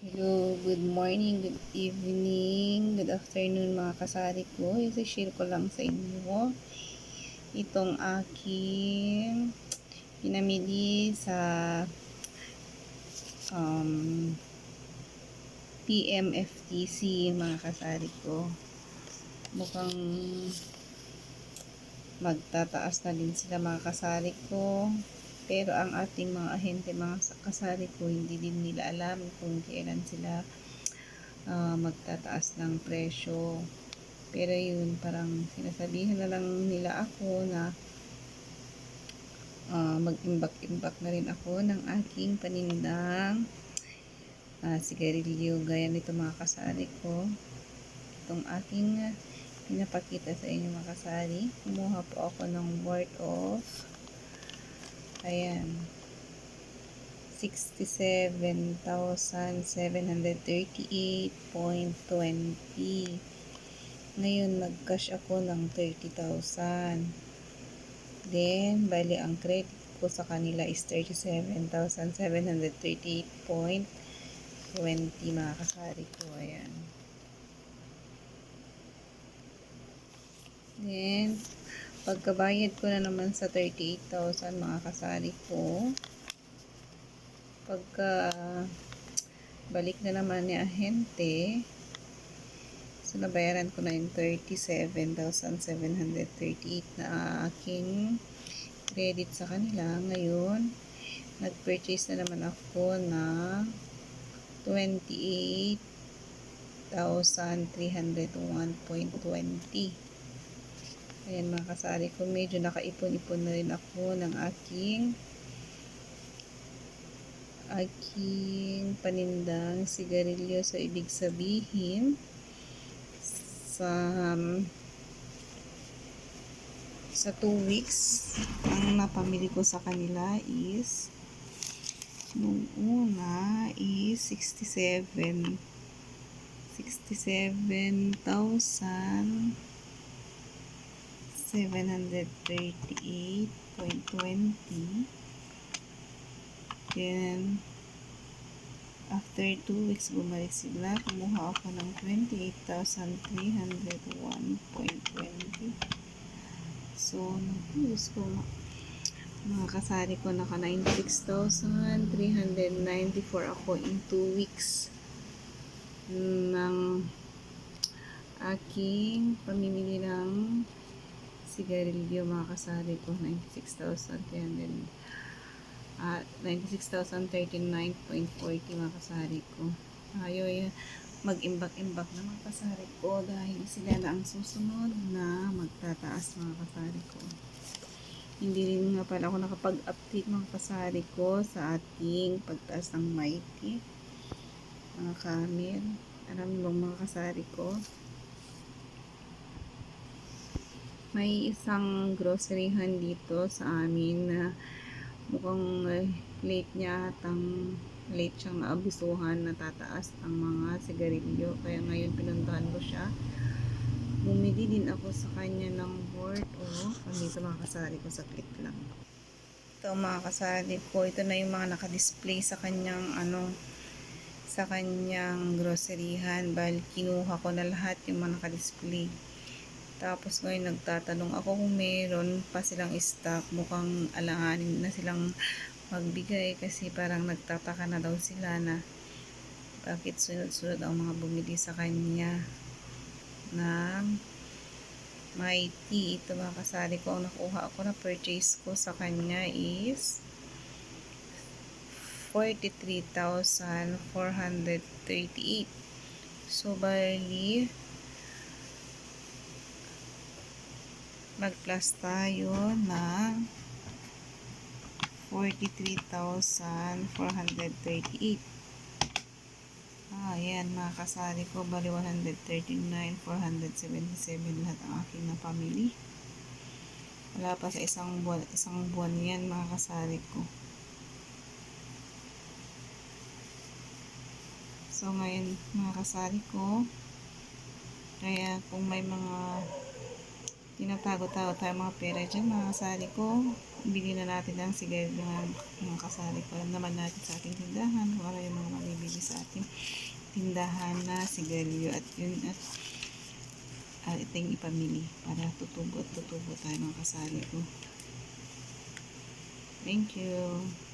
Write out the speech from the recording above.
Hello, good morning, good evening, good afternoon mga kasari ko. I-share ko lang sa inyo itong aking pinamili sa um, PMFTC mga kasari ko. Mukhang magtataas na din sila mga kasari ko. Pero ang ating mga ahente, mga kasari ko, hindi din nila alam kung kailan sila uh, magtataas ng presyo. Pero yun, parang sinasabihan na lang nila ako na uh, mag-imbak-imbak na rin ako ng aking panindang uh, sigarilyo. Gaya nito mga kasari ko. Itong aking pinapakita sa inyo mga kasari. Kumuha po ako ng worth of Ayan. 67,738.20. Ngayon, nag-cash ako ng 30,000. Then, bali, ang credit ko sa kanila is 37,738.20 mga kasari ko. Ayan. Then, pagkabayad ko na naman sa 38,000 mga kasari ko. Pagka balik na naman ni ahente so nabayaran ko na yung 37,738 na aking credit sa kanila. Ngayon nag-purchase na naman ako na 28,301.20 Ayan mga kasari ko, medyo nakaipon-ipon na rin ako ng aking aking panindang sigarilyo. So, ibig sabihin sa um, sa 2 weeks ang napamili ko sa kanila is nung una is 67 67,000 738.20 then after 2 weeks bumalik sila. Kumuha ako ng 28,301.20 so nag-use ko. Mga kasari ko naka 96,394 ako in 2 weeks ng aking pamimili ng sigarilyo mga kasari ko 96,300 at uh, 96,039.40 mga kasari ko. Ayaw mag-imbak-imbak na mga kasari ko dahil sila na ang susunod na magtataas mga kasari ko. Hindi rin nga pala ako nakapag-update mga kasari ko sa ating pagtaas ng mighty mga kamil alam mo mga kasari ko may isang groceryhan dito sa amin na mukhang uh, late niya atang late siyang naabisuhan na tataas ang mga sigarilyo. Kaya ngayon pinuntahan ko siya. Bumili din ako sa kanya ng board o oh, dito mga kasari ko sa click lang. Ito mga kasari ko ito na yung mga nakadisplay sa kanyang ano sa kanyang groceryhan. Bali kinuha ko na lahat yung mga nakadisplay tapos ngayon nagtatanong ako kung meron pa silang stock. Mukhang alanganin na silang magbigay kasi parang nagtataka na daw sila na bakit sunod-sunod ang mga bumili sa kanya ng mighty. Ito mga kasari ko ang nakuha ako na purchase ko sa kanya is 43,438. So, bali, mag-plus tayo ng 43,438. Ah, ayan, mga kasari ko, bali 139,477 lahat ang aking na family. Wala pa sa isang buwan, isang buwan yan, mga kasari ko. So, ngayon, mga kasari ko, kaya kung may mga tinatago-tago tayo mga pera dyan mga kasali ko. Bili na natin ang sigay ng mga kasali ko. Alam naman natin sa ating tindahan. Kung ano yung mga mabibili sa ating tindahan na sigarilyo at yun at uh, ito yung ipamili para tutubo at tutubo tayo mga kasali ko. Thank you.